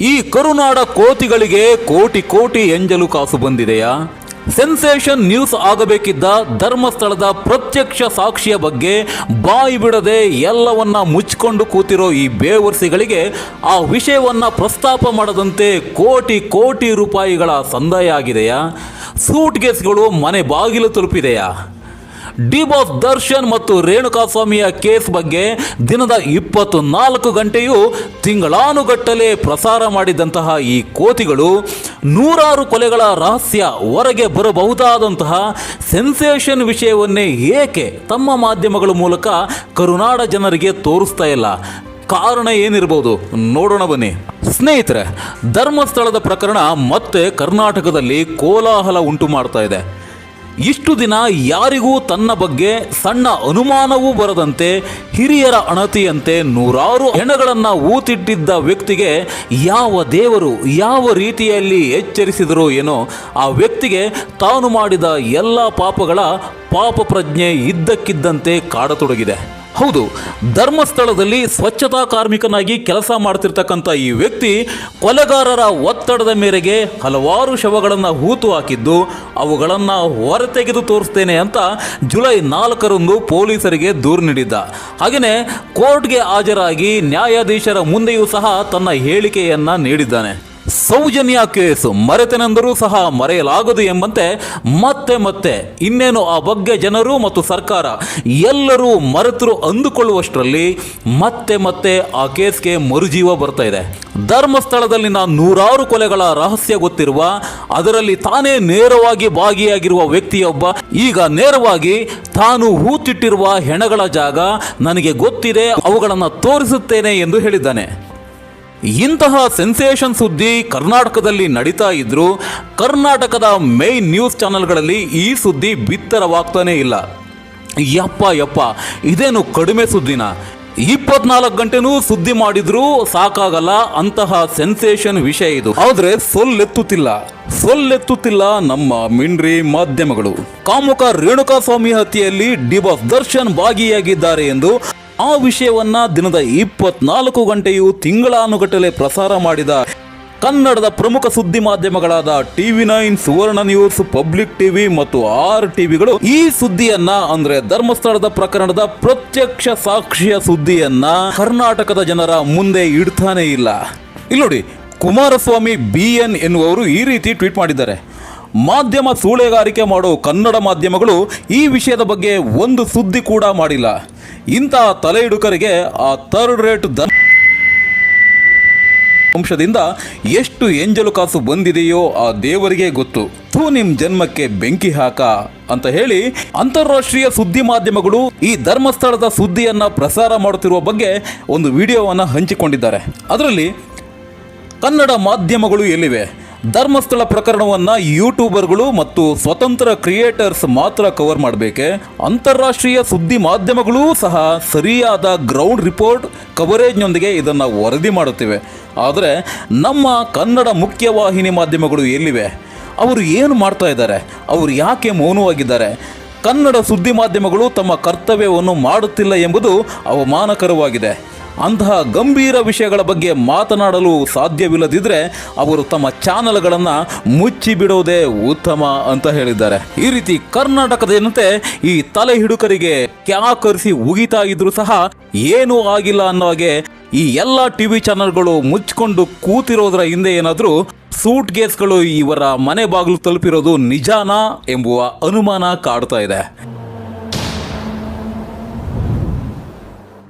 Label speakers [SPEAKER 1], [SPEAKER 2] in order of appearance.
[SPEAKER 1] ಈ ಕರುನಾಡ ಕೋತಿಗಳಿಗೆ ಕೋಟಿ ಕೋಟಿ ಎಂಜಲು ಕಾಸು ಬಂದಿದೆಯಾ? ಸೆನ್ಸೇಷನ್ ನ್ಯೂಸ್ ಆಗಬೇಕಿದ್ದ ಧರ್ಮಸ್ಥಳದ ಪ್ರತ್ಯಕ್ಷ ಸಾಕ್ಷಿಯ ಬಗ್ಗೆ ಬಾಯಿ ಬಿಡದೆ ಎಲ್ಲವನ್ನ ಮುಚ್ಚಿಕೊಂಡು ಕೂತಿರೋ ಈ ಬೇವರ್ಸಿಗಳಿಗೆ ಆ ವಿಷಯವನ್ನ ಪ್ರಸ್ತಾಪ ಮಾಡದಂತೆ ಕೋಟಿ ಕೋಟಿ ರೂಪಾಯಿಗಳ ಸಂದಾಯ ಆಗಿದೆಯಾ? ಸೂಟ್ ಗೇಸ್ಗಳು ಮನೆ ಬಾಗಿಲು ತಲುಪಿದೆಯಾ? ಡಿ ಬಾಸ್ ದರ್ಶನ್ ಮತ್ತು ರೇಣುಕಾಸ್ವಾಮಿಯ ಕೇಸ್ ಬಗ್ಗೆ ದಿನದ ಇಪ್ಪತ್ತು ನಾಲ್ಕು ಗಂಟೆಯೂ ತಿಂಗಳಾನುಗಟ್ಟಲೆ ಪ್ರಸಾರ ಮಾಡಿದಂತಹ ಈ ಕೋತಿಗಳು ನೂರಾರು ಕೊಲೆಗಳ ರಹಸ್ಯ ಹೊರಗೆ ಬರಬಹುದಾದಂತಹ ಸೆನ್ಸೇಷನ್ ವಿಷಯವನ್ನೇ ಏಕೆ ತಮ್ಮ ಮಾಧ್ಯಮಗಳ ಮೂಲಕ ಕರುನಾಡ ಜನರಿಗೆ ತೋರಿಸ್ತಾ ಇಲ್ಲ? ಕಾರಣ ಏನಿರ್ಬೋದು? ನೋಡೋಣ ಬನ್ನಿ. ಸ್ನೇಹಿತರೆ, ಧರ್ಮಸ್ಥಳದ ಪ್ರಕರಣ ಮತ್ತೆ ಕರ್ನಾಟಕದಲ್ಲಿ ಕೋಲಾಹಲ ಉಂಟು ಮಾಡ್ತಾ ಇದೆ. ಇಷ್ಟು ದಿನ ಯಾರಿಗೂ ತನ್ನ ಬಗ್ಗೆ ಸಣ್ಣ ಅನುಮಾನವೂ ಬರದಂತೆ ಹಿರಿಯರ ಅಣತಿಯಂತೆ ನೂರಾರು ಹೆಣಗಳನ್ನ ಊತಿಟ್ಟಿದ್ದ ವ್ಯಕ್ತಿಗೆ ಯಾವ ದೇವರು ಯಾವ ರೀತಿಯಲ್ಲಿ ಎಚ್ಚರಿಸಿದರೋ ಏನೋ, ಆ ವ್ಯಕ್ತಿಗೆ ತಾನು ಮಾಡಿದ ಎಲ್ಲ ಪಾಪಗಳ ಪಾಪ ಪ್ರಜ್ಞೆ ಇದ್ದಕ್ಕಿದ್ದಂತೆ ಕಾಡತೊಡಗಿದೆ. ಹೌದು, ಧರ್ಮಸ್ಥಳದಲ್ಲಿ ಸ್ವಚ್ಛತಾ ಕಾರ್ಮಿಕನಾಗಿ ಕೆಲಸ ಮಾಡ್ತಿರ್ತಕ್ಕಂಥ ಈ ವ್ಯಕ್ತಿ ಕೊಲೆಗಾರರ ಒತ್ತಡದ ಮೇರೆಗೆ ಹಲವಾರು ಶವಗಳನ್ನು ಹೂತು ಹಾಕಿದ್ದು, ಅವುಗಳನ್ನು ಹೊರತೆಗೆದು ತೋರಿಸ್ತೇನೆ ಅಂತ ಜುಲೈ ನಾಲ್ಕರಂದು ಪೊಲೀಸರಿಗೆ ದೂರು ನೀಡಿದ್ದ. ಹಾಗೆಯೇ ಕೋರ್ಟ್ಗೆ ಹಾಜರಾಗಿ ನ್ಯಾಯಾಧೀಶರ ಮುಂದೆಯೂ ಸಹ ತನ್ನ ಹೇಳಿಕೆಯನ್ನು ನೀಡಿದ್ದಾನೆ. ಸೌಜನ್ಯ ಕೇಸು. ಮರೆತನೆಂದರೂ ಸಹ ಮರೆಯಲಾಗದು ಎಂಬಂತೆ ಮತ್ತೆ ಮತ್ತೆ ಇನ್ನೇನು ಆ ಬಗ್ಗೆ ಜನರು ಮತ್ತು ಸರ್ಕಾರ ಎಲ್ಲರೂ ಮರೆತರು ಅಂದುಕೊಳ್ಳುವಷ್ಟರಲ್ಲಿ ಮತ್ತೆ ಮತ್ತೆ ಆ ಕೇಸ್ಗೆ ಮರುಜೀವ ಬರ್ತಾ ಇದೆ. ಧರ್ಮಸ್ಥಳದಲ್ಲಿನ ನೂರಾರು ಕೊಲೆಗಳ ರಹಸ್ಯ ಗೊತ್ತಿರುವ, ಅದರಲ್ಲಿ ತಾನೇ ನೇರವಾಗಿ ಭಾಗಿಯಾಗಿರುವ ವ್ಯಕ್ತಿಯೊಬ್ಬ, ಈಗ ನೇರವಾಗಿ ತಾನು ಹೂತಿಟ್ಟಿರುವ ಹೆಣಗಳ ಜಾಗ ನನಗೆ ಗೊತ್ತಿದೆ, ಅವುಗಳನ್ನು ತೋರಿಸುತ್ತೇನೆ ಎಂದು ಹೇಳಿದ್ದಾನೆ. ಇಂತಹ ಸೆನ್ಸೇಷನ್ ಸುದ್ದಿ ಕರ್ನಾಟಕದಲ್ಲಿ ನಡೀತಾ ಇದ್ದರೂ ಕರ್ನಾಟಕದ ಮೇನ್ ನ್ಯೂಸ್ ಚಾನೆಲ್ಗಳಲ್ಲಿ ಈ ಸುದ್ದಿ ಬಿತ್ತರವಾಗ್ತಾನೇ ಇಲ್ಲ. ಯಪ್ಪ ಯಪ್ಪ, ಇದೇನು ಕಡಿಮೆ ಸುದ್ದಿನ? ಇಪ್ಪತ್ನಾಲ್ಕು ಗಂಟೆನೂ ಸುದ್ದಿ ಮಾಡಿದ್ರೂ ಸಾಕಾಗಲ್ಲ ಅಂತಹ ಸೆನ್ಸೇಷನ್ ವಿಷಯ ಇದು. ಆದ್ರೆ ಸೊಲ್ಲೆತ್ತುತ್ತಿಲ್ಲ. ಸೊಲ್ಲೆತ್ತುತ್ತಿಲ್ಲ ನಮ್ಮ ಮಿಂಡ್ರಿ ಮಾಧ್ಯಮಗಳು. ಕಾಮುಕ ರೇಣುಕಾಸ್ವಾಮಿ ಹತ್ಯೆಯಲ್ಲಿ ಡಿಬಾಸ್ ದರ್ಶನ್ ಭಾಗಿಯಾಗಿದ್ದಾರೆ ಎಂದು ಆ ವಿಷಯವನ್ನ ದಿನದ ಇಪ್ಪತ್ನಾಲ್ಕು ಗಂಟೆಯೂ ತಿಂಗಳಾನುಗಟ್ಟಲೆ ಪ್ರಸಾರ ಮಾಡಿದ ಕನ್ನಡದ ಪ್ರಮುಖ ಸುದ್ದಿ ಮಾಧ್ಯಮಗಳಾದ TV nine, Suvarna news, public TV ಮತ್ತು ಆರ್ ಟಿವಿಗಳು ಈ ಸುದ್ದಿಯನ್ನ, ಅಂದ್ರೆ ಧರ್ಮಸ್ಥಳದ ಪ್ರಕರಣದ ಪ್ರತ್ಯಕ್ಷ ಸಾಕ್ಷಿಯ ಸುದ್ದಿಯನ್ನ ಕರ್ನಾಟಕದ ಜನರ ಮುಂದೆ ಇಡ್ತಾನೆ ಇಲ್ಲ. ಇಲ್ಲಿ ನೋಡಿ, ಕುಮಾರಸ್ವಾಮಿ ಬಿ ಎನ್ ಎನ್ನುವರು ಈ ರೀತಿ ಟ್ವೀಟ್ ಮಾಡಿದ್ದಾರೆ. ಮಾಧ್ಯಮ ಸೂಳೆಗಾರಿಕೆ ಮಾಡೋ ಕನ್ನಡ ಮಾಧ್ಯಮಗಳು ಈ ವಿಷಯದ ಬಗ್ಗೆ ಒಂದು ಸುದ್ದಿ ಕೂಡ ಮಾಡಿಲ್ಲ. ಇಂತಹ ತಲೆ ಇಡುಕರಿಗೆ ಆ ಥರ್ಡ್ ರೇಟ್ ದ ವಂಶದಿಂದ ಎಷ್ಟು ಎಂಜಲು ಕಾಸು ಬಂದಿದೆಯೋ ಆ ದೇವರಿಗೆ ಗೊತ್ತು. ಥೂ ನಿಮ್ ಜನ್ಮಕ್ಕೆ ಬೆಂಕಿ ಹಾಕ ಅಂತ ಹೇಳಿ ಅಂತಾರಾಷ್ಟ್ರೀಯ ಸುದ್ದಿ ಮಾಧ್ಯಮಗಳು ಈ ಧರ್ಮಸ್ಥಳದ ಸುದ್ದಿಯನ್ನ ಪ್ರಸಾರ ಮಾಡುತ್ತಿರುವ ಬಗ್ಗೆ ಒಂದು ವಿಡಿಯೋವನ್ನು ಹಂಚಿಕೊಂಡಿದ್ದಾರೆ. ಅದರಲ್ಲಿ ಕನ್ನಡ ಮಾಧ್ಯಮಗಳು ಎಲ್ಲಿವೆ? ಧರ್ಮಸ್ಥಳ ಪ್ರಕರಣವನ್ನ ಯೂಟ್ಯೂಬರ್ಗಳು ಮತ್ತು ಸ್ವತಂತ್ರ ಕ್ರಿಯೇಟರ್ಸ್ ಮಾತ್ರ ಕವರ್ ಮಾಡಬೇಕೆ? ಅಂತಾರಾಷ್ಟ್ರೀಯ ಸುದ್ದಿ ಮಾಧ್ಯಮಗಳೂ ಸಹ ಸರಿಯಾದ ಗ್ರೌಂಡ್ ರಿಪೋರ್ಟ್ ಕವರೇಜ್ನೊಂದಿಗೆ ಇದನ್ನು ವರದಿ ಮಾಡುತ್ತಿವೆ. ಆದರೆ ನಮ್ಮ ಕನ್ನಡ ಮುಖ್ಯವಾಹಿನಿ ಮಾಧ್ಯಮಗಳು ಎಲ್ಲಿವೆ? ಅವರು ಏನು ಮಾಡ್ತಾ ಇದ್ದಾರೆ? ಅವರು ಯಾಕೆ ಮೌನವಾಗಿದ್ದಾರೆ? ಕನ್ನಡ ಸುದ್ದಿ ಮಾಧ್ಯಮಗಳು ತಮ್ಮ ಕರ್ತವ್ಯವನ್ನು ಮಾಡುತ್ತಿಲ್ಲ ಎಂಬುದು ಅವಮಾನಕರವಾಗಿದೆ. ಅಂತಹ ಗಂಭೀರ ವಿಷಯಗಳ ಬಗ್ಗೆ ಮಾತನಾಡಲು ಸಾಧ್ಯವಿಲ್ಲದಿದ್ದರೆ ಅವರು ತಮ್ಮ ಚಾನಲ್ಗಳನ್ನು ಮುಚ್ಚಿ ಬಿಡೋದೇ ಉತ್ತಮ ಅಂತ ಹೇಳಿದ್ದಾರೆ. ಈ ರೀತಿ ಕರ್ನಾಟಕದ ಜನತೆ ಈ ತಲೆ ಹಿಡುಕರಿಗೆ ಕ್ಯಾಕರಿಸಿ ಉಗಿತಾ ಇದ್ರು ಸಹ ಏನೂ ಆಗಿಲ್ಲ ಅನ್ನೋ ಹಾಗೆ ಈ ಎಲ್ಲ ಟಿವಿ ಚಾನಲ್ಗಳು ಮುಚ್ಕೊಂಡು ಕೂತಿರೋದ್ರ ಹಿಂದೆ ಏನಾದರೂ ಸೂಟ್ ಗೇಸ್ಗಳು ಇವರ ಮನೆ ಬಾಗಿಲು ತಲುಪಿರೋದು ನಿಜಾನಾ ಎಂಬುವ ಅನುಮಾನ ಕಾಡ್ತಾ ಇದೆ.